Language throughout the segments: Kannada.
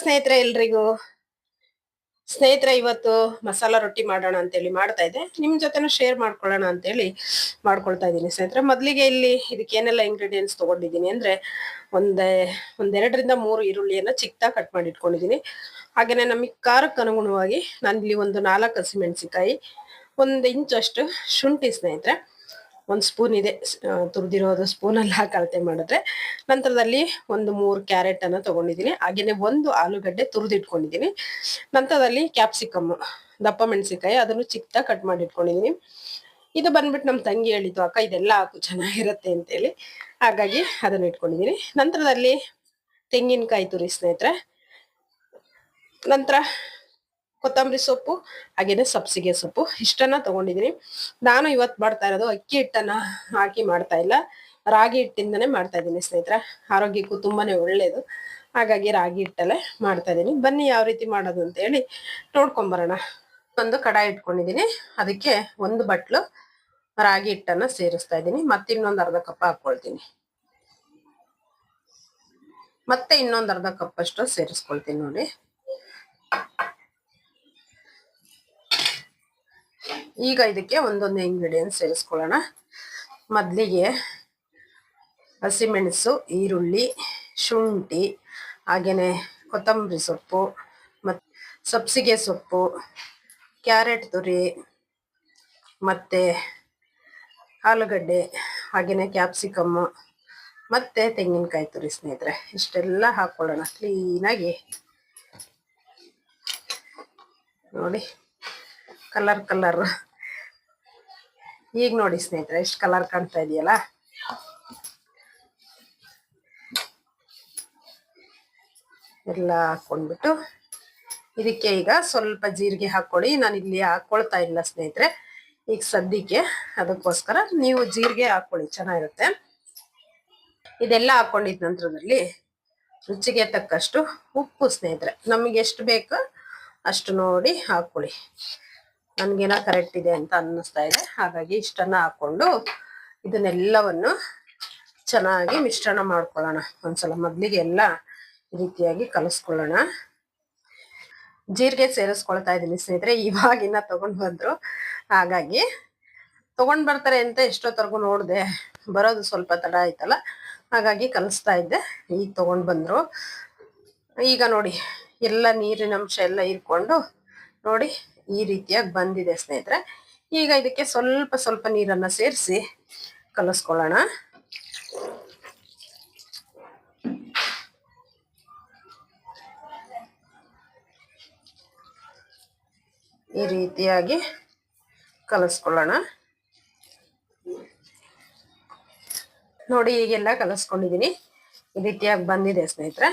ಸ್ನೇಹಿತರೆ, ಎಲ್ರಿಗೂ? ಸ್ನೇಹಿತರೆ, ಇವತ್ತು ಮಸಾಲಾ ರೊಟ್ಟಿ ಮಾಡೋಣ ಅಂತೇಳಿ ಮಾಡ್ತಾ ಇದ್ದೆ. ನಿಮ್ ಜೊತೆನೂ ಶೇರ್ ಮಾಡ್ಕೊಳ್ಳೋಣ ಅಂತೇಳಿ ಮಾಡ್ಕೊಳ್ತಾ ಇದ್ದೀನಿ ಸ್ನೇಹಿತರೆ. ಮೊದಲಿಗೆ ಇಲ್ಲಿ ಇದಕ್ಕೆ ಏನೆಲ್ಲ ಇಂಗ್ರೀಡಿಯೆಂಟ್ಸ್ ತಗೊಂಡಿದ್ದೀನಿ ಅಂದ್ರೆ ಒಂದೇ, ಒಂದೆರಡರಿಂದ ಮೂರು ಈರುಳ್ಳಿಯನ್ನ ಚಿಕ್ಕದಾಗಿ ಕಟ್ ಮಾಡಿ ಇಟ್ಕೊಂಡಿದ್ದೀನಿ. ಹಾಗೇನೆ ನಮಗೆ ಖಾರಕ್ಕೆ ಅನುಗುಣವಾಗಿ ನಾನು ಇಲ್ಲಿ ಒಂದು ನಾಲ್ಕು ಹಸಿಮೆಣಸಿಕಾಯಿ ಒಂದು ಇಂಚಷ್ಟು ಶುಂಠಿ ಸ್ನೇಹಿತರೆ. ಒಂದು ಸ್ಪೂನ್ ಇದೆ ತುರಿದಿರೋದು ಸ್ಪೂನಲ್ಲಿ ಹಾಕಿ ಅಳತೆ ಮಾಡಿದ್ರೆ ನಂತರದಲ್ಲಿ ಒಂದು ಮೂರು ಕ್ಯಾರೆಟನ್ನು ತೊಗೊಂಡಿದ್ದೀನಿ. ಹಾಗೇನೆ ಒಂದು ಆಲೂಗಡ್ಡೆ ತುರಿದಿಟ್ಕೊಂಡಿದ್ದೀನಿ. ನಂತರದಲ್ಲಿ ಕ್ಯಾಪ್ಸಿಕಮ್ ದಪ್ಪ ಮೆಣಸಿನಕಾಯಿ ಅದನ್ನು ಚಿಕ್ಕದಾಗಿ ಕಟ್ ಮಾಡಿ ಇಟ್ಕೊಂಡಿದ್ದೀನಿ ಇದು ಬಂದ್ಬಿಟ್ಟು ನಮ್ಮ ತಂಗಿ ಹೇಳಿದ್ದು, ಅಕ್ಕ, ಇದೆಲ್ಲ ಹಾಕು, ಚೆನ್ನಾಗಿರುತ್ತೆ ಅಂತೇಳಿ ಹಾಗಾಗಿ ಅದನ್ನು ಇಟ್ಕೊಂಡಿದ್ದೀನಿ. ನಂತರದಲ್ಲಿ ತೆಂಗಿನಕಾಯಿ ತುರಿ ಸ್ನೇಹಿತರೆ, ನಂತರ ಕೊತ್ತಂಬರಿ ಸೊಪ್ಪು, ಹಾಗೇನೆ ಸಬ್ಸಿಗೆ ಸೊಪ್ಪು, ಇಷ್ಟನ್ನ ತಗೊಂಡಿದ್ದೀನಿ ನಾನು ಇವತ್ತು ಮಾಡ್ತಾ ಇರೋದು ಅಕ್ಕಿ ಹಿಟ್ಟನ್ನ ಹಾಕಿ ಮಾಡ್ತಾ ಇಲ್ಲ. ರಾಗಿ ಹಿಟ್ಟಿಂದನೇ ಮಾಡ್ತಾ ಇದ್ದೀನಿ ಸ್ನೇಹಿತರೆ. ಆರೋಗ್ಯಕ್ಕೂ ತುಂಬಾನೇ ಒಳ್ಳೇದು. ಹಾಗಾಗಿ ರಾಗಿ ಹಿಟ್ಟಲ್ಲೇ ಮಾಡ್ತಾ ಇದ್ದೀನಿ. ಬನ್ನಿ ಯಾವ ರೀತಿ ಮಾಡೋದು ಅಂತ ಹೇಳಿ ನೋಡ್ಕೊಂಬರೋಣ. ಒಂದು ಕಡಾಯಿ ಇಟ್ಕೊಂಡಿದ್ದೀನಿ ಅದಕ್ಕೆ ಒಂದು ಬಟ್ಲು ರಾಗಿ ಹಿಟ್ಟನ್ನ ಸೇರಿಸ್ತಾ ಇದ್ದೀನಿ. ಮತ್ತೆ ಇನ್ನೊಂದು ಅರ್ಧ ಕಪ್ ಹಾಕೊಳ್ತೀನಿ. ಮತ್ತೆ ಇನ್ನೊಂದು ಅರ್ಧ ಕಪ್ ಅಷ್ಟು ಸೇರಿಸ್ಕೊಳ್ತೀನಿ ನೋಡಿ. ಈಗ ಇದಕ್ಕೆ ಒಂದೊಂದು ಇಂಗ್ರೀಡಿಯೆಂಟ್ ಸೇರಿಸ್ಕೊಳ್ಳೋಣ. ಮೊದಲಿಗೆ ಹಸಿಮೆಣಸು, ಈರುಳ್ಳಿ, ಶುಂಠಿ ಹಾಗೆಯೇ ಕೊತ್ತಂಬರಿ ಸೊಪ್ಪು ಮತ್ತು ಸಬ್ಸಿಗೆ ಸೊಪ್ಪು, ಕ್ಯಾರೆಟ್ ತುರಿ ಮತ್ತು ಆಲೂಗಡ್ಡೆ ಹಾಗೆಯೇ ಕ್ಯಾಪ್ಸಿಕಮ್ಮು ಮತ್ತು ತೆಂಗಿನಕಾಯಿ ತುರಿ ಸ್ನೇಹಿತರೆ, ಇಷ್ಟೆಲ್ಲ ಹಾಕ್ಕೊಳ್ಳೋಣ. ಕ್ಲೀನಾಗಿ. ನೋಡಿ. Colour colour. ಈಗ ನೋಡಿ ಸ್ನೇಹಿತರೆ, ಎಷ್ಟು ಕಲರ್ ಕಾಣ್ತಾ ಇದೆಯಲ್ಲ? ಎಲ್ಲ ಹಾಕೊಂಡ್ಬಿಟ್ಟು ಇದಕ್ಕೆ ಈಗ ಸ್ವಲ್ಪ ಜೀರಿಗೆ ಹಾಕೊಳ್ಳಿ ನಾನು ಇಲ್ಲಿ ಹಾಕೊಳ್ತಾ ಇಲ್ಲ ಸ್ನೇಹಿತರೆ. ಈಗ ಸದ್ಯಕ್ಕೆ ಅದಕ್ಕೋಸ್ಕರ ನೀವು ಜೀರಿಗೆ ಹಾಕೊಳ್ಳಿ, ಚೆನ್ನಾಗಿರುತ್ತೆ. ಇದೆಲ್ಲ ಹಾಕೊಂಡಿದ ನಂತರದಲ್ಲಿ ರುಚಿಗೆ ತಕ್ಕಷ್ಟು ಉಪ್ಪು ಸ್ನೇಹಿತರೆ. ನಮಗೆ ಎಷ್ಟು ಬೇಕು ಅಷ್ಟು ನೋಡಿ ಹಾಕೊಳ್ಳಿ. ನನ್ಗೇನ ಕರೆಕ್ಟ್ ಇದೆ ಅಂತ ಅನ್ನಿಸ್ತಾ ಇದೆ. ಹಾಗಾಗಿ ಇಷ್ಟನ್ನು ಹಾಕ್ಕೊಂಡು ಇದನ್ನೆಲ್ಲವನ್ನು ಚೆನ್ನಾಗಿ ಮಿಶ್ರಣ ಮಾಡ್ಕೊಳ್ಳೋಣ. ಒಂದ್ಸಲ ಮೊದಲಿಗೆ ಎಲ್ಲ ರೀತಿಯಾಗಿ ಕಲಿಸ್ಕೊಳ್ಳೋಣ. ಜೀರಿಗೆ ಸೇರಿಸ್ಕೊಳ್ತಾ ಇದ್ದೀನಿ ಸ್ನೇಹಿತರೆ ಇವಾಗಿನ ತಗೊಂಡು ಬಂದ್ರು. ಹಾಗಾಗಿ ತಗೊಂಡ್ ಬರ್ತಾರೆ ಅಂತ ಎಷ್ಟೊತ್ತರೆಗೂ ನೋಡಿದೆ, ಬರೋದು ಸ್ವಲ್ಪ ತಡ ಆಯ್ತಲ್ಲ. ಹಾಗಾಗಿ ಕಲಿಸ್ತಾ ಇದ್ದೆ, ಈಗ ತಗೊಂಡು ಬಂದ್ರು. ಈಗ ನೋಡಿ, ಎಲ್ಲ ನೀರಿನ ಅಂಶ ಎಲ್ಲ ಇರ್ಕೊಂಡು ನೋಡಿ ಈ ರೀತಿಯಾಗಿ ಬಂದಿದೆ ಸ್ನೇಹಿತರೆ. ಈಗ ಇದಕ್ಕೆ ಸ್ವಲ್ಪ ಸ್ವಲ್ಪ ನೀರನ್ನ ಸೇರಿಸಿ ಕಲಸ್ಕೊಳ್ಳೋಣ. ಈ ರೀತಿಯಾಗಿ ಕಲಿಸ್ಕೊಳ್ಳೋಣ. ನೋಡಿ, ಈಗೆಲ್ಲ ಕಲಿಸ್ಕೊಂಡಿದೀನಿ ಈ ರೀತಿಯಾಗಿ ಬಂದಿದೆ ಸ್ನೇಹಿತರೆ.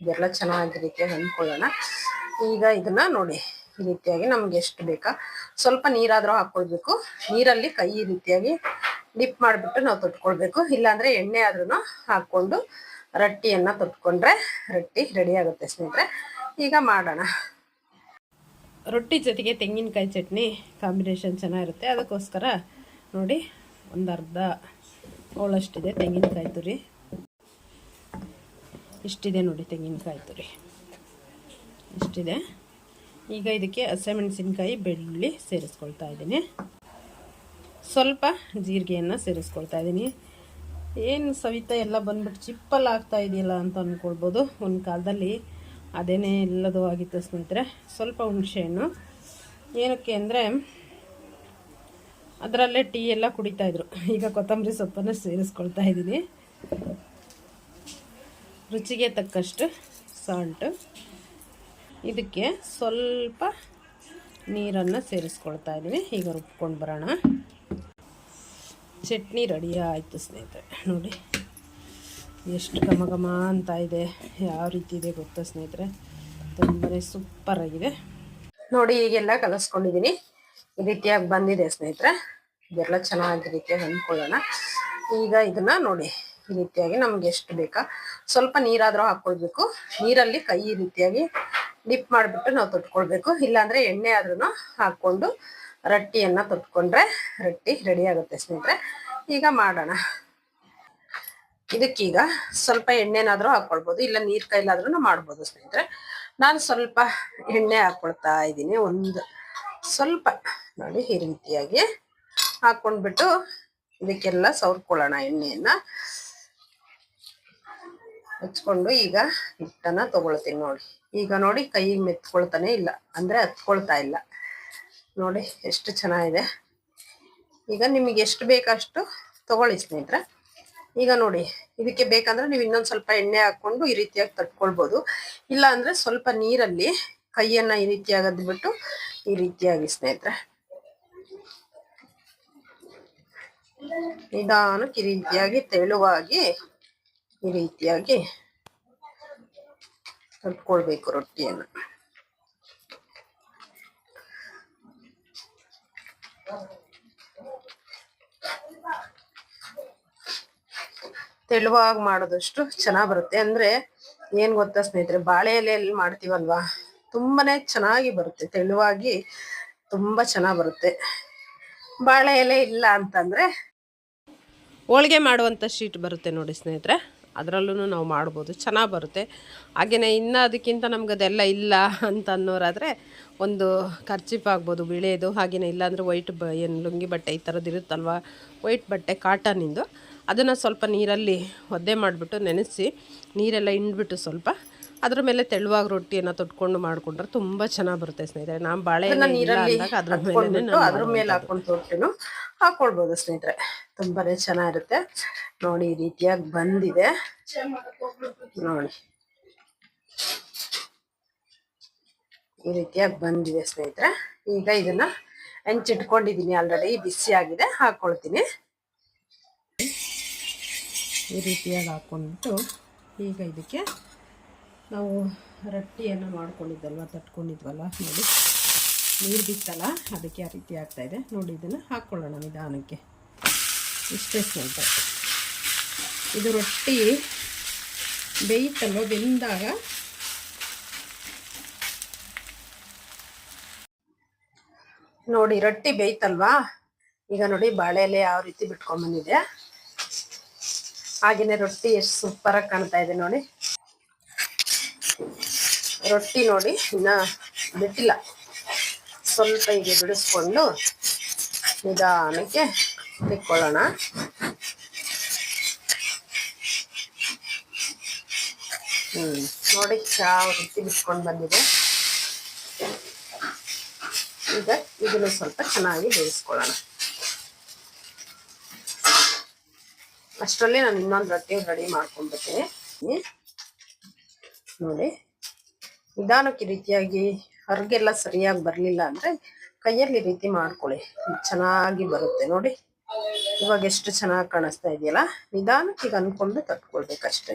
ಇದೆಲ್ಲ ಚೆನ್ನಾಗಿ ರೀತಿಯಾಗಿ ಅಂದ್ಕೊಳ್ಳೋಣ ಈಗ ಇದನ್ನ ನೋಡಿ. ಈ ರೀತಿಯಾಗಿ ನಮ್ಗೆ ಎಷ್ಟು ಬೇಕಾ? ಸ್ವಲ್ಪ ನೀರಾದ್ರೂ ಹಾಕೊಳ್ಬೇಕು. ನೀರಲ್ಲಿ ಕೈ ಈ ರೀತಿಯಾಗಿ ಡಿಪ್ ಮಾಡಿಬಿಟ್ಟು ನಾವು ತೊಟ್ಕೊಳ್ಬೇಕು. ಇಲ್ಲಾಂದ್ರೆ ಎಣ್ಣೆ ಆದ್ರೂ ಹಾಕೊಂಡು ರೊಟ್ಟಿಯನ್ನ ತೊಟ್ಕೊಂಡ್ರೆ ರೊಟ್ಟಿ ರೆಡಿ ಆಗುತ್ತೆ ಸ್ನೇಹಿತರೆ. ಈಗ ಮಾಡೋಣ. ರೊಟ್ಟಿ ಜೊತೆಗೆ ತೆಂಗಿನಕಾಯಿ ಚಟ್ನಿ ಕಾಂಬಿನೇಷನ್ ಚೆನ್ನಾಗಿರುತ್ತೆ. ಅದಕ್ಕೋಸ್ಕರ ನೋಡಿ, ಒಂದು ಅರ್ಧ ಹೋಳಷ್ಟಿದೆ ತೆಂಗಿನಕಾಯಿ ತುರಿ. ಇಷ್ಟಿದೆ ನೋಡಿ ತೆಂಗಿನಕಾಯಿ ತುರಿ. ಇಷ್ಟಿದೆ. ಈಗ ಇದಕ್ಕೆ ಹಸಿಮೆಣಸಿನ್ಕಾಯಿ, ಬೆಳ್ಳುಳ್ಳಿ ಸೇರಿಸ್ಕೊಳ್ತಾ ಇದ್ದೀನಿ. ಸ್ವಲ್ಪ ಜೀರಿಗೆಯನ್ನು ಸೇರಿಸ್ಕೊಳ್ತಾ ಇದ್ದೀನಿ. ಏನು ಸವಿತಾ, ಎಲ್ಲ ಬಂದ್ಬಿಟ್ಟು ಚಿಪ್ಪಲ್ಲಿ ಆಗ್ತಾ ಇದೆಯಲ್ಲ ಅಂತ ಅಂದ್ಕೊಳ್ಬೋದು ಒಂದು ಕಾಲದಲ್ಲಿ ಅದೇನೇ ಎಲ್ಲದೂ ಆಗಿತ್ತು ಸ್ನೇಹಿತರೆ. ಸ್ವಲ್ಪ ಹುಣಸೆಹಣ್ಣು. ಏನಕ್ಕೆ ಅಂದರೆ ಅದರಲ್ಲೇ ಟೀ ಎಲ್ಲ ಕುಡಿತಾಯಿದ್ರು ಈಗ ಕೊತ್ತಂಬರಿ ಸೊಪ್ಪನ್ನು ಸೇರಿಸ್ಕೊಳ್ತಾ ಇದ್ದೀನಿ. ರುಚಿಗೆ ತಕ್ಕಷ್ಟು ಸಾಲ್ಟು ಇದಕ್ಕೆ ಸ್ವಲ್ಪ ನೀರನ್ನು ಸೇರಿಸ್ಕೊಳ್ತಾ ಇದ್ದೀವಿ ಈಗ ರುಬ್ಕೊಂಡು ಬರೋಣ. ಚಟ್ನಿ ರೆಡಿ ಆಯಿತು ಸ್ನೇಹಿತರೆ. ನೋಡಿ, ಎಷ್ಟು ಘಮ ಘಮ ಅಂತ ಇದೆ. ಯಾವ ರೀತಿ ಇದೆ ಗೊತ್ತಾ ಸ್ನೇಹಿತರೆ? ತುಂಬಾ ಸೂಪರಾಗಿದೆ ನೋಡಿ, ಈಗೆಲ್ಲ ಕಲಿಸ್ಕೊಂಡಿದ್ದೀನಿ. ಈ ರೀತಿಯಾಗಿ ಬಂದಿದೆ ಸ್ನೇಹಿತರೆ. ಇದೆಲ್ಲ ಚೆನ್ನಾಗಿ ರೀತಿಯಾಗಿ ಅಂದ್ಕೊಳ್ಳೋಣ ಈಗ ಇದನ್ನ ನೋಡಿ, ಈ ರೀತಿಯಾಗಿ ನಮ್ಗೆ ಎಷ್ಟು ಬೇಕಾ? ಸ್ವಲ್ಪ ನೀರಾದರೂ ಹಾಕ್ಕೊಳ್ಬೇಕು. ನೀರಲ್ಲಿ ಕೈ ರೀತಿಯಾಗಿ ಡಿಪ್ ಮಾಡಿಬಿಟ್ಟು ನಾವು ತೊಟ್ಕೊಳ್ಬೇಕು. ಇಲ್ಲಾಂದ್ರೆ ಎಣ್ಣೆ ಆದ್ರೂ ಹಾಕೊಂಡು ರೊಟ್ಟಿಯನ್ನು ತೊಟ್ಕೊಂಡ್ರೆ ರೊಟ್ಟಿ ರೆಡಿ ಆಗುತ್ತೆ ಸ್ನೇಹಿತರೆ. ಈಗ ಮಾಡೋಣ. ಇದಕ್ಕೀಗ ಸ್ವಲ್ಪ ಎಣ್ಣೆನಾದ್ರೂ ಹಾಕೊಳ್ಬೋದು, ಇಲ್ಲ ನೀರ್ ಕೈಲಾದ್ರೂ ಮಾಡ್ಬೋದು ಸ್ನೇಹಿತರೆ. ನಾನು ಸ್ವಲ್ಪ ಎಣ್ಣೆ ಹಾಕೊಳ್ತಾ ಇದ್ದೀನಿ. ಒಂದು ಸ್ವಲ್ಪ ನೋಡಿ ಈ ರೀತಿಯಾಗಿ ಹಾಕೊಂಡ್ಬಿಟ್ಟು ಇದಕ್ಕೆಲ್ಲ ಸವರ್ಕೊಳ್ಳೋಣ ಎಣ್ಣೆಯನ್ನ. ಹಚ್ಕೊಂಡು ಈಗ ಹಿಟ್ಟನ್ನ ತಗೊಳ್ತೀನಿ ನೋಡಿ. ಈಗ ನೋಡಿ ಕೈಗೆ ಮೆತ್ಕೊಳ್ತಾನೆ ಇಲ್ಲ. ಅಂದ್ರೆ ಹತ್ಕೊಳ್ತಾ ಇಲ್ಲ. ನೋಡಿ ಎಷ್ಟು ಚೆನ್ನಾಗಿದೆ. ಈಗ ನಿಮಗೆ ಎಷ್ಟು ಬೇಕಷ್ಟು ತಗೊಳ್ಳಿ ಸ್ನೇಹಿತರೆ. ಈಗ ನೋಡಿ, ಇದಕ್ಕೆ ಬೇಕಂದ್ರೆ ನೀವು ಇನ್ನೊಂದು ಸ್ವಲ್ಪ ಎಣ್ಣೆ ಹಾಕೊಂಡು ಈ ರೀತಿಯಾಗಿ ತಟ್ಕೊಳ್ಬೋದು. ಇಲ್ಲ ಅಂದ್ರೆ ಸ್ವಲ್ಪ ನೀರಲ್ಲಿ ಕೈಯನ್ನ ಈ ರೀತಿಯಾಗಿ ಅದ್ಬಿಟ್ಟು ಈ ರೀತಿಯಾಗಿ ಸ್ನೇಹಿತರೆ. ನಿಧಾನಕ್ಕೆ ಈ ರೀತಿಯಾಗಿ ತೆಳುವಾಗಿ ಈ ರೀತಿಯಾಗಿ ತಟ್ಕೊಳ್ಬೇಕು ರೊಟ್ಟಿಯನ್ನು ತೆಳುವಾಗಿ ಮಾಡೋದಷ್ಟು ಚೆನ್ನಾಗಿ ಬರುತ್ತೆ. ಅಂದ್ರೆ ಏನ್ ಗೊತ್ತಾ ಸ್ನೇಹಿತರೆ, ಬಾಳೆ ಎಲೆಯಲ್ಲಿ ಮಾಡ್ತೀವಲ್ವಾ? ತುಂಬಾನೇ ಚೆನ್ನಾಗಿ ಬರುತ್ತೆ. ತೆಳುವಾಗಿ ತುಂಬಾ ಚೆನ್ನಾಗಿ ಬರುತ್ತೆ. ಬಾಳೆ ಎಲೆ ಇಲ್ಲ ಅಂತಂದ್ರೆ ಹೋಳಿಗೆ ಮಾಡುವಂಥ ಶೀಟ್ ಬರುತ್ತೆ ನೋಡಿ ಸ್ನೇಹಿತರೆ. ಅದರಲ್ಲೂ ನಾವು ಮಾಡ್ಬೋದು, ಚೆನ್ನಾಗಿ ಬರುತ್ತೆ. ಹಾಗೆಯೇ ಇನ್ನು ಅದಕ್ಕಿಂತ ನಮ್ಗೆ ಅದೆಲ್ಲ ಇಲ್ಲ ಅಂತ ಅನ್ನೋರಾದರೆ ಒಂದು ಖರ್ಚಿಪ್ ಆಗ್ಬೋದು ಬಿಳಿಯೋದು ಹಾಗೆಯೇ ಇಲ್ಲಾಂದರೆ ವೈಟ್ ಬ, ಏನು ಲುಂಗಿ ಬಟ್ಟೆ ಈ ಥರದ್ದು ಇರುತ್ತಲ್ವ, ವೈಟ್ ಬಟ್ಟೆ ಕಾಟನಿಂದು ಅದನ್ನು ಸ್ವಲ್ಪ ನೀರಲ್ಲಿ ಒದ್ದೆ ಮಾಡಿಬಿಟ್ಟು ನೆನೆಸಿ, ನೀರೆಲ್ಲ ಹಿಂಡ್ಬಿಟ್ಟು ಸ್ವಲ್ಪ ಅದ್ರ ಮೇಲೆ ತೆಳುವಾಗ ರೊಟ್ಟಿಯನ್ನು ತೊಟ್ಕೊಂಡು ಮಾಡ್ಕೊಂಡ್ರೆ ತುಂಬಾ ಚೆನ್ನಾಗಿ ಬರುತ್ತೆ ಸ್ನೇಹಿತರೆ. ನಾವು ಬಾಳೆ ಅದ್ರ ಮೇಲೆ ಅದ್ರ ಮೇಲೆ ಹಾಕೊಂಡು ರೊಟ್ಟಿನು ಹಾಕೊಳ್ಬೋದು ಸ್ನೇಹಿತರೆ. ತುಂಬಾನೇ ಚೆನ್ನಾಗಿರುತ್ತೆ. ನೋಡಿ ಈ ರೀತಿಯಾಗಿ ಬಂದಿದೆ. ನೋಡಿ. ಈ ರೀತಿಯಾಗಿ ಬಂದಿದೆ ಸ್ನೇಹಿತರೆ. ಈಗ ಇದನ್ನ ಹೆಂಚಿಟ್ಕೊಂಡಿದೀನಿ ಆಲ್ರೆಡಿ ಬಿಸಿ ಆಗಿದೆ. ಹಾಕೊಳ್ತೀನಿ. ಈ ರೀತಿಯಾಗಿ ಹಾಕೊಂಡ್ಬಿಟ್ಟು ಈಗ ಇದಕ್ಕೆ ನಾವು ರೊಟ್ಟಿಯನ್ನು ಮಾಡ್ಕೊಂಡಿದ್ದಲ್ವ, ತಟ್ಕೊಂಡಿದ್ವಲ್ಲ, ನೋಡಿ. ನೀರು ಬಿತ್ತಲ್ಲ, ಅದಕ್ಕೆ ಆ ರೀತಿ ಆಗ್ತಾ ಇದೆ. ನೋಡಿ, ಇದನ್ನು ಹಾಕ್ಕೊಳ್ಳೋಣ ನಿಧಾನಕ್ಕೆ. ಇಷ್ಟೇ ಸ್ನೇಹಿತರೆ ಇದು ರೊಟ್ಟಿ ಬೇಯಿತಲ್ವ, ಬೆಂದಾಗ? ನೋಡಿ, ರೊಟ್ಟಿ ಬೇಯ್ತಲ್ವಾ? ಈಗ ನೋಡಿ ಬಾಳೆ ಎಲೆ ಯಾವ ರೀತಿ ಬಿಟ್ಕೊಂಡ್ಬಂದಿದೆ ಬಂದಿದೆ. ಹಾಗೇನೆ ರೊಟ್ಟಿ ಎಷ್ಟು ಸೂಪರಾಗಿ ಕಾಣ್ತಾ ಇದೆ ನೋಡಿ. ರೊಟ್ಟಿ ನೋಡಿ ಇನ್ನ ಬಿಟ್ಟಿಲ್ಲ. ಸ್ವಲ್ಪ ಹೀಗೆ ಬಿಡಿಸ್ಕೊಂಡು ನಿಧಾನಕ್ಕೆ ತಿಕ್ಕೊಳ್ಳೋಣ ನೋಡಿ ಯಾವ ರೀತಿ ಬಿಟ್ಕೊಂಡು ಬಂದಿದೆ. ಈಗ ಇದನ್ನು ಸ್ವಲ್ಪ ಚೆನ್ನಾಗಿ ಬೇಯಿಸ್ಕೊಳ್ಳೋಣ. ಅಷ್ಟರಲ್ಲಿ ನಾನು ಇನ್ನೊಂದು ರೊಟ್ಟಿ ರೆಡಿ ಮಾಡ್ಕೊಂಡ್ಬಿಡ್ತೀನಿ. ನೋಡಿ. ನಿಧಾನಕ್ಕೆ ರೀತಿಯಾಗಿ ಹೊರಗೆಲ್ಲ ಸರಿಯಾಗಿ ಬರಲಿಲ್ಲ ಅಂದರೆ ಕೈಯಲ್ಲಿ ರೀತಿ ಮಾಡ್ಕೊಳ್ಳಿ. ಚೆನ್ನಾಗಿ ಬರುತ್ತೆ ನೋಡಿ. ಇವಾಗ ಎಷ್ಟು ಚೆನ್ನಾಗಿ ಕಾಣಿಸ್ತಾ ಇದೆಯಲ್ಲ? ನಿಧಾನಕ್ಕೆ ಈಗ ಅಂದ್ಕೊಂಡು ತಟ್ಕೊಳ್ಬೇಕಷ್ಟೇ.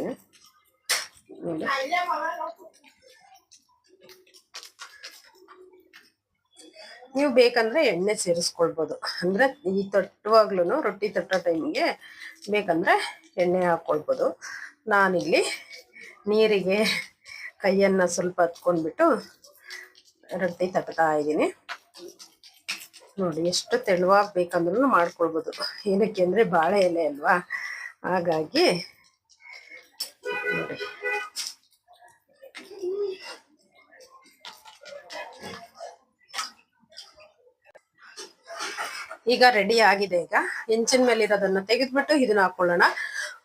ನೋಡಿ. ನೀವು ಬೇಕಂದ್ರೆ ಎಣ್ಣೆ ಸೇರಿಸ್ಕೊಳ್ಬೋದು. ಅಂದ್ರೆ ಈ ತಟ್ಟುವಾಗ್ಲೂ ರೊಟ್ಟಿ ತಟ್ಟೋ ಟೈಮಿಗೆ ಬೇಕಂದ್ರೆ ಎಣ್ಣೆ ಹಾಕ್ಕೊಳ್ಬೋದು ನಾನಿಲ್ಲಿ ನೀರಿಗೆ ಕೈಯನ್ನ ಸ್ವಲ್ಪ ಹತ್ಕೊಂಡ್ಬಿಟ್ಟು ರೊಟ್ಟಿ ತಟ್ತಾ ಇದ್ದೀನಿ. ನೋಡಿ, ಎಷ್ಟು ತೆಳುವಾಗಿ ಬೇಕಂದ್ರೂ ಮಾಡ್ಕೊಳ್ಬೋದು. ಏನಕ್ಕೆ ಅಂದರೆ ಬಾಳೆ ಎಲೆ ಅಲ್ವಾ? ಹಾಗಾಗಿ ನೋಡಿ. ಈಗ ರೆಡಿ ಆಗಿದೆ ಈಗ. ಹೆಂಚಿನ ಮೇಲೆ ಇರೋದನ್ನ ತೆಗೆದ್ಬಿಟ್ಟು ಇದನ್ನ ಹಾಕೊಳ್ಳೋಣ.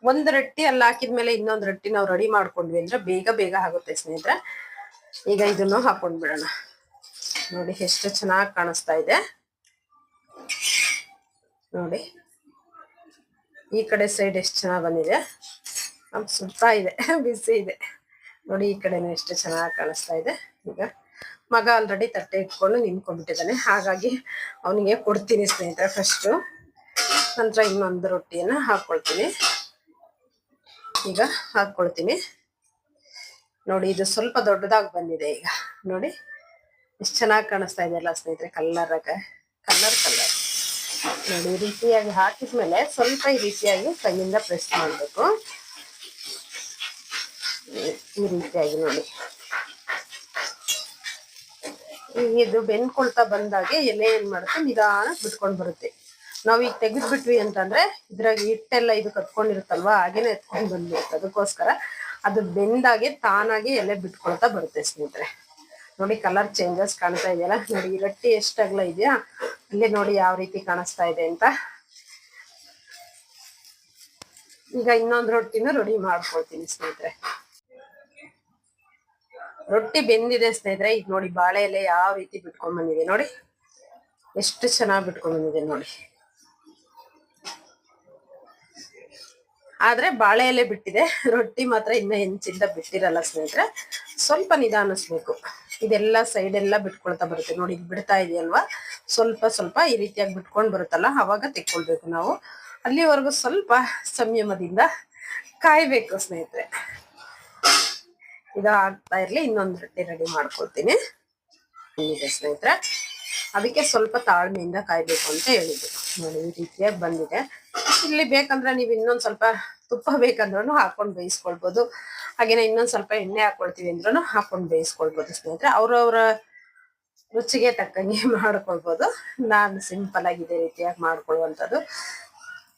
ಒಂದ್ ರೊಟ್ಟಿ ಅಲ್ಲಿ ಹಾಕಿದ್ಮೇಲೆ ಇನ್ನೊಂದ್ ರೊಟ್ಟಿ ನಾವು ರೆಡಿ ಮಾಡ್ಕೊಂಡ್ವಿ ಅಂದ್ರೆ ಬೇಗ ಬೇಗ ಆಗುತ್ತೆ ಸ್ನೇಹಿತರೆ. ಈಗ ಇದನ್ನು ಹಾಕೊಂಡ್ಬಿಡೋಣ ನೋಡಿ ಎಷ್ಟು ಚೆನ್ನಾಗಿ ಕಾಣಿಸ್ತಾ ಇದೆ. ನೋಡಿ. ಈ ಕಡೆ ಸೈಡ್ ಎಷ್ಟು ಚೆನ್ನಾಗಿ ಬಂದಿದೆ. ಸುತ್ತಾ ಇದೆ, ಬಿಸಿ ಇದೆ. ನೋಡಿ ಈ ಕಡೆನೂ ಎಷ್ಟು ಚೆನ್ನಾಗಿ ಕಾಣಿಸ್ತಾ ಇದೆ. ಈಗ ಮಗ ಆಲ್ರೆಡಿ ತಟ್ಟೆ ಇಟ್ಕೊಂಡು ನಿಂತ್ಕೊಂಡ್ಬಿಟ್ಟಿದ್ದಾನೆ. ಹಾಗಾಗಿ ಅವನಿಗೆ ಕೊಡ್ತೀನಿ ಸ್ನೇಹಿತರೆ ಫಸ್ಟು ನಂತರ ಇನ್ನೊಂದು ರೊಟ್ಟಿಯನ್ನು ಹಾಕೊಳ್ತೀನಿ. ಈಗ ಹಾಕ್ಕೊಳ್ತೀನಿ ನೋಡಿ, ಇದು ಸ್ವಲ್ಪ ದೊಡ್ಡದಾಗಿ ಬಂದಿದೆ ಈಗ. ನೋಡಿ, ಎಷ್ಟು ಚೆನ್ನಾಗಿ ಕಾಣಿಸ್ತಾ ಇದೆಯಲ್ಲ ಸ್ನೇಹಿತರೆ ಕಲ್ಲರ್ ಕಲರ್ ಕಲ್ಲರ್ ನೋಡಿ, ಈ ರೀತಿಯಾಗಿ ಹಾಕಿದ್ಮೇಲೆ ಸ್ವಲ್ಪ ಈ ರೀತಿಯಾಗಿ ಕೈಯಿಂದ ಪ್ರೆಸ್ ಮಾಡಬೇಕು. ಈ ರೀತಿಯಾಗಿ ನೋಡಿ. ಇದು ಬೆನ್ಕೊಳ್ತಾ ಬಂದಾಗೆ ಎಲೆ ಏನ್ ಮಾಡುತ್ತೆ? ನಿಧಾನ ಬಿಟ್ಕೊಂಡು ಬರುತ್ತೆ. ನಾವ್ ಈಗ ತೆಗೆದ್ಬಿಟ್ವಿ ಅಂತಂದ್ರೆ ಇದ್ರಾಗ ಹಿಟ್ಟೆಲ್ಲ ಇದು ಕತ್ಕೊಂಡಿರುತ್ತಲ್ವಾ ಹಾಗೇನೆ ಎತ್ಕೊಂಡ್ ಬಂದ್ಬಿಡುತ್ತೆ. ಅದಕ್ಕೋಸ್ಕರ ಅದು ಬೆಂದಾಗೆ ತಾನಾಗಿ ಎಲೆ ಬಿಟ್ಕೊಳ್ತಾ ಬರುತ್ತೆ ಸ್ನೇಹಿತರೆ. ನೋಡಿ ಕಲರ್ ಚೇಂಜಸ್ ಕಾಣ್ತಾ ಇದೆಯಲ್ಲ? ನೋಡಿ ಈ ರೊಟ್ಟಿ ಎಷ್ಟು ಇದೆಯಾ? ಅಲ್ಲಿ ನೋಡಿ ಯಾವ ರೀತಿ ಕಾಣಿಸ್ತಾ ಇದೆ ಅಂತ. ಈಗ ಇನ್ನೊಂದು ರೊಟ್ಟಿನೂ ರೆಡಿ ಮಾಡ್ಕೊಳ್ತೀನಿ ಸ್ನೇಹಿತರೆ. ರೊಟ್ಟಿ ಬೆಂದಿದೆ ಸ್ನೇಹಿತರೆ. ಈಗ ನೋಡಿ ಬಾಳೆ ಎಲೆ ಯಾವ ರೀತಿ ಬಿಟ್ಕೊಂಡ್ ಬಂದಿದೆ ನೋಡಿ. ಎಷ್ಟು ಚೆನ್ನಾಗಿ ಬಿಟ್ಕೊಂಡ್ ಬಂದಿದೆ ನೋಡಿ. ಆದ್ರೆ ಬಾಳೆ ಎಲೆ ಬಿಟ್ಟಿದೆ. ರೊಟ್ಟಿ ಮಾತ್ರ ಇನ್ನ ಹೆಂಚಿಂದ ಬಿಟ್ಟಿರಲ್ಲ ಸ್ನೇಹಿತರೆ. ಸ್ವಲ್ಪ ನಿಧಾನಿಸ್ಬೇಕು ಇದೆಲ್ಲ ಸೈಡ್ ಎಲ್ಲ ಬಿಟ್ಕೊಳ್ತಾ ಬರುತ್ತೆ. ನೋಡಿ ಬಿಡ್ತಾ ಇದೆಯಲ್ವಾ? ಸ್ವಲ್ಪ ಸ್ವಲ್ಪ ಈ ರೀತಿಯಾಗಿ ಬಿಟ್ಕೊಂಡು ಬರುತ್ತಲ್ಲ, ಅವಾಗ ತೆಕ್ಕೊಳ್ಬೇಕು ನಾವು. ಅಲ್ಲಿವರೆಗೂ ಸ್ವಲ್ಪ ಸಂಯಮದಿಂದ ಕಾಯ್ಬೇಕು ಸ್ನೇಹಿತರೆ. ಇದು ಆಗ್ತಾ ಇರ್ಲಿ, ಇನ್ನೊಂದು ರೊಟ್ಟಿ ರೆಡಿ ಮಾಡ್ಕೊಳ್ತೀನಿ. ಇದೆ ಸ್ನೇಹಿತರೆ. ಅದಕ್ಕೆ ಸ್ವಲ್ಪ ತಾಳ್ಮೆಯಿಂದ ಕಾಯ್ಬೇಕು ಅಂತ ಹೇಳಿದ್ದು. ನೋಡಿ, ಈ ರೀತಿಯಾಗಿ ಬಂದಿದೆ. ಇಲ್ಲಿ ಬೇಕಂದ್ರೆ ನೀವು ಇನ್ನೊಂದು ಸ್ವಲ್ಪ ತುಪ್ಪ ಬೇಕಂದ್ರೂ ಹಾಕೊಂಡು ಬೇಯಿಸ್ಕೊಳ್ಬೋದು. ಹಾಗೇನೆ ಇನ್ನೊಂದು ಸ್ವಲ್ಪ ಎಣ್ಣೆ ಹಾಕೊಳ್ತೀವಿ ಅಂದ್ರೂ ಹಾಕೊಂಡು ಬೇಯಿಸ್ಕೊಳ್ಬೋದು ಸ್ನೇಹಿತರೆ. ಅವ್ರವ್ರ ರುಚಿಗೆ ತಕ್ಕಂಗೆ ಮಾಡ್ಕೊಳ್ಬೋದು. ನಾನು ಸಿಂಪಲ್ ಆಗಿ ಇದೇ ರೀತಿಯಾಗಿ ಮಾಡ್ಕೊಳ್ಳುವಂಥದ್ದು.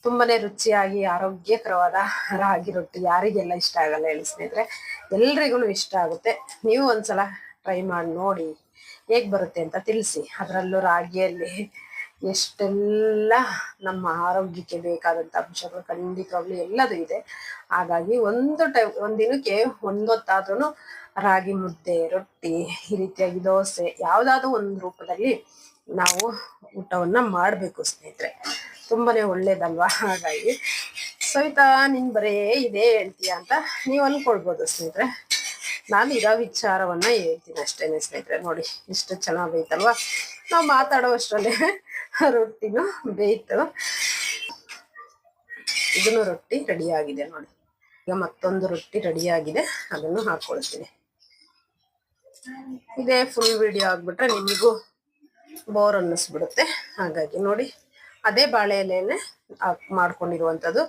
ತುಂಬಾನೇ ರುಚಿಯಾಗಿ, ಆರೋಗ್ಯಕರವಾದ ರಾಗಿ ರೊಟ್ಟಿ ಯಾರಿಗೆಲ್ಲ ಇಷ್ಟ ಆಗಲ್ಲ ಹೇಳಿ ಸ್ನೇಹಿತರೆ. ಎಲ್ರಿಗೂ ಇಷ್ಟ ಆಗುತ್ತೆ. ನೀವು ಒಂದ್ಸಲ ಟ್ರೈ ಮಾಡಿ ನೋಡಿ ಹೇಗ್ ಬರುತ್ತೆ ಅಂತ ತಿಳಿಸಿ. ಅದರಲ್ಲೂ ರಾಗಿಯಲ್ಲಿ ಎಷ್ಟೆಲ್ಲ ನಮ್ಮ ಆರೋಗ್ಯಕ್ಕೆ ಬೇಕಾದಂಥ ಅಂಶಗಳು ಖಂಡಿತವಾಗ್ಲೂ ಎಲ್ಲದೂ ಇದೆ. ಹಾಗಾಗಿ ಒಂದು ಟೈಮ್ ಒಂದಿನಕ್ಕೆ ಒಂದೊತ್ತಾದ್ರೂ ರಾಗಿ ಮುದ್ದೆ, ರೊಟ್ಟಿ, ಈ ರೀತಿಯಾಗಿ ದೋಸೆ, ಯಾವುದಾದ್ರೂ ಒಂದು ರೂಪದಲ್ಲಿ ನಾವು ಊಟವನ್ನ ಮಾಡಬೇಕು ಸ್ನೇಹಿತರೆ. ತುಂಬಾನೇ ಒಳ್ಳೇದಲ್ವಾ? ಹಾಗಾಗಿ ಸವಿತಾ, ನಿನ್ ಬರೇ ಇದೇ ಹೇಳ್ತೀಯ ಅಂತ ನೀವು ಅನ್ಕೊಳ್ಬೋದು ಸ್ನೇಹಿತರೆ. ನಾನು ಇರೋ ವಿಚಾರವನ್ನ ಹೇಳ್ತೀನಿ ಅಷ್ಟೇನೆ ಸ್ನೇಹಿತರೆ. ನೋಡಿ ಇಷ್ಟು ಚೆನ್ನಾಗೈತಲ್ವಾ? ನಾವು ಮಾತಾಡೋ ಅಷ್ಟರಲ್ಲೇ ರೊಟ್ಟಿನೂ ಬೇಯ್ತು. ಇದನ್ನು ರೊಟ್ಟಿ ರೆಡಿ ಆಗಿದೆ ನೋಡಿ. ಈಗ ಮತ್ತೊಂದು ರೊಟ್ಟಿ ರೆಡಿ ಆಗಿದೆ ಅದನ್ನು ಹಾಕೊಳ್ತೀನಿ. ಇದೇ ಫುಲ್ ವಿಡಿಯೋ ಆಗ್ಬಿಟ್ರೆ ನಿಮಗೂ ಬೋರ್ ಅನ್ನಿಸ್ಬಿಡುತ್ತೆ. ಹಾಗಾಗಿ ನೋಡಿ, ಅದೇ ಬಾಳೆ ಎಲೆನೆ ಮಾಡ್ಕೊಂಡಿರುವಂಥದ್ದು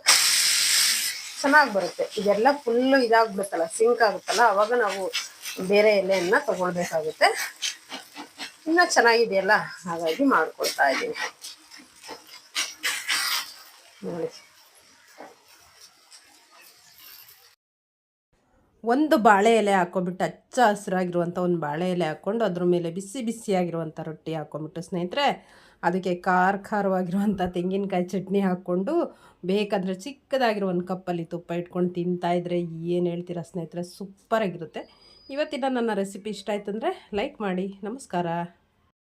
ಚೆನ್ನಾಗಿ ಬರುತ್ತೆ. ಇದೆಲ್ಲ ಫುಲ್ ಇದಾಗ್ಬಿಡುತ್ತಲ್ಲ ಸಿಂಕ್ ಆಗುತ್ತಲ್ಲ, ಅವಾಗ ನಾವು ಬೇರೆ ಎಲೆಯನ್ನ ತಗೊಳ್ಬೇಕಾಗುತ್ತೆ. ಇನ್ನ ಚೆನ್ನಾಗಿದೆಯಲ್ಲ, ಹಾಗಾಗಿ ಮಾಡ್ಕೊಳ್ತಾ ಇದ್ದೀನಿ. ನೋಡಿ. ಒಂದು ಬಾಳೆ ಎಲೆ ಹಾಕೊಂಡ್ಬಿಟ್ಟು ಹಚ್ಚ ಹಸಿರಾಗಿರುವಂಥ ಒಂದು ಬಾಳೆ ಎಲೆ ಹಾಕ್ಕೊಂಡು ಅದ್ರ ಮೇಲೆ ಬಿಸಿ ಬಿಸಿಯಾಗಿರುವಂಥ ರೊಟ್ಟಿ ಹಾಕೊಂಡ್ಬಿಟ್ಟು ಸ್ನೇಹಿತರೆ, ಅದಕ್ಕೆ ಖಾರ ಖಾರವಾಗಿರುವಂಥ ತೆಂಗಿನಕಾಯಿ ಚಟ್ನಿ ಹಾಕ್ಕೊಂಡು ಬೇಕಾದರೆ ಚಿಕ್ಕದಾಗಿರೋ ಒಂದು ಕಪ್ಪಲ್ಲಿ ತುಪ್ಪ ಇಟ್ಕೊಂಡು ತಿಂತಾ ಇದ್ರೆ ಏನು ಹೇಳ್ತೀರಾ ಸ್ನೇಹಿತರೆ ಸೂಪರಾಗಿರುತ್ತೆ ಇವತ್ತಿನ ನನ್ನ ರೆಸಿಪಿ ಇಷ್ಟ ಆಯ್ತಂದರೆ ಲೈಕ್ ಮಾಡಿ. ನಮಸ್ಕಾರ.